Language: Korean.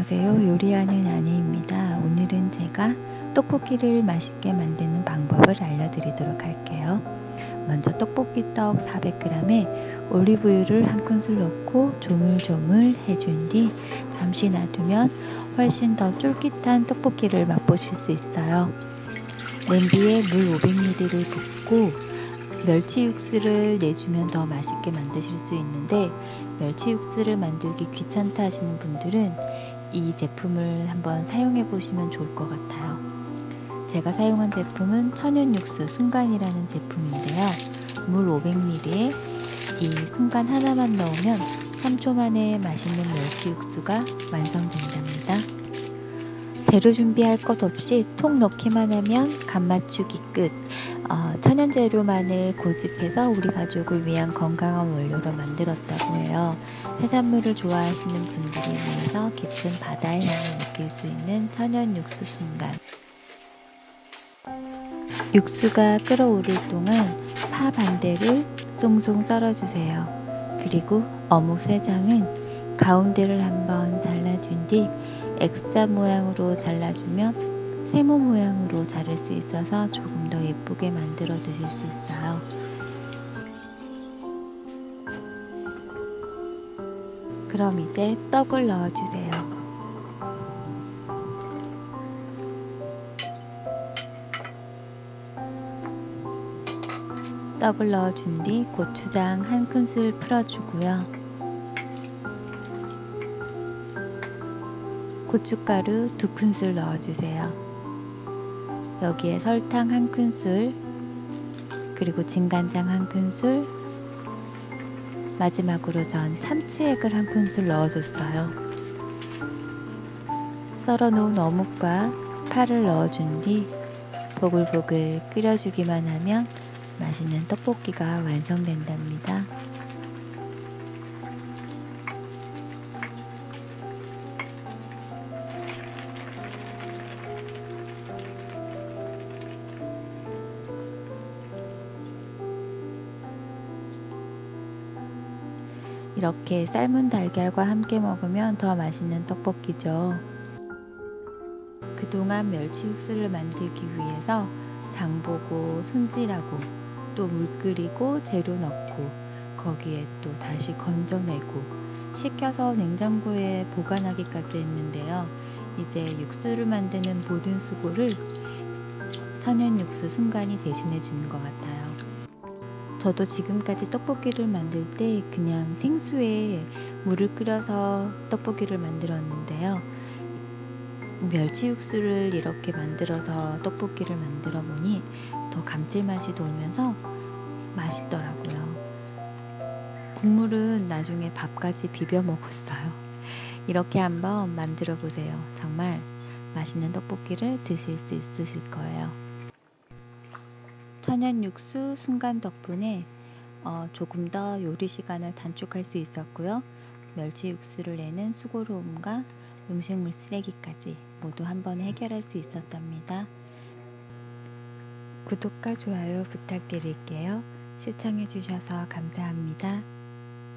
안녕하세요. 요리하는 아내입니다. 오늘은 제가 떡볶이를 맛있게 만드는 방법을 알려드리도록 할게요. 먼저 떡볶이 떡 400g에 올리브유를 한 큰술 넣고 조물조물 해준 뒤 잠시 놔두면 훨씬 더 쫄깃한 떡볶이를 맛보실 수 있어요. 냄비에 물 500ml를 붓고 멸치 육수를 내주면 더 맛있게 만드실 수 있는데 멸치 육수를 만들기 귀찮다 하시는 분들은 이 제품을 한번 사용해 보시면 좋을 것 같아요. 제가 사용한 제품은 천연 육수 순간이라는 제품인데요. 물 500ml에 이 순간 하나만 넣으면 3초 만에 맛있는 멸치 육수가 완성된답니다. 재료 준비할 것 없이 통 넣기만 하면 간 맞추기 끝. 어, 천연 재료만을 고집해서 우리 가족을 위한 건강한 원료로 만들었다고 해요. 해산물을 좋아하시는 분들을 위해서 깊은 바다의 향을 느낄 수 있는 천연 육수 순간. 육수가 끓어오를 동안 파 반대를 송송 썰어주세요. 그리고 어묵 3장은 가운데를 한번 잘라준 뒤 X자 모양으로 잘라주면 세모 모양으로 자를 수 있어서 조금 더 예쁘게 만들어 드실 수 있어요. 그럼 이제 떡을 넣어주세요. 떡을 넣어준 뒤 고추장 한 큰술 풀어주고요. 고춧가루 두 큰술 넣어주세요. 여기에 설탕 한 큰술, 그리고 진간장 한 큰술, 마지막으로 전 참치액을 한 큰술 넣어줬어요. 썰어놓은 어묵과 파를 넣어준 뒤 보글보글 끓여주기만 하면 맛있는 떡볶이가 완성된답니다. 이렇게 삶은 달걀과 함께 먹으면 더 맛있는 떡볶이죠. 그동안 멸치 육수를 만들기 위해서 장보고 손질하고 또 물 끓이고 재료 넣고 거기에 또 다시 건져내고 식혀서 냉장고에 보관하기까지 했는데요. 이제 육수를 만드는 모든 수고를 천연 육수 순간이 대신해 주는 것 같아요. 저도 지금까지 떡볶이를 만들 때 그냥 생수에 물을 끓여서 떡볶이를 만들었는데요. 멸치 육수를 이렇게 만들어서 떡볶이를 만들어 보니 더 감칠맛이 돌면서 맛있더라고요. 국물은 나중에 밥까지 비벼 먹었어요. 이렇게 한번 만들어 보세요. 정말 맛있는 떡볶이를 드실 수 있으실 거예요. 천연 육수 순간 덕분에 어, 조금 더 요리 시간을 단축할 수 있었고요. 멸치 육수를 내는 수고로움과 음식물 쓰레기까지 모두 한 번에 해결할 수 있었답니다. 구독과 좋아요 부탁드릴게요. 시청해주셔서 감사합니다.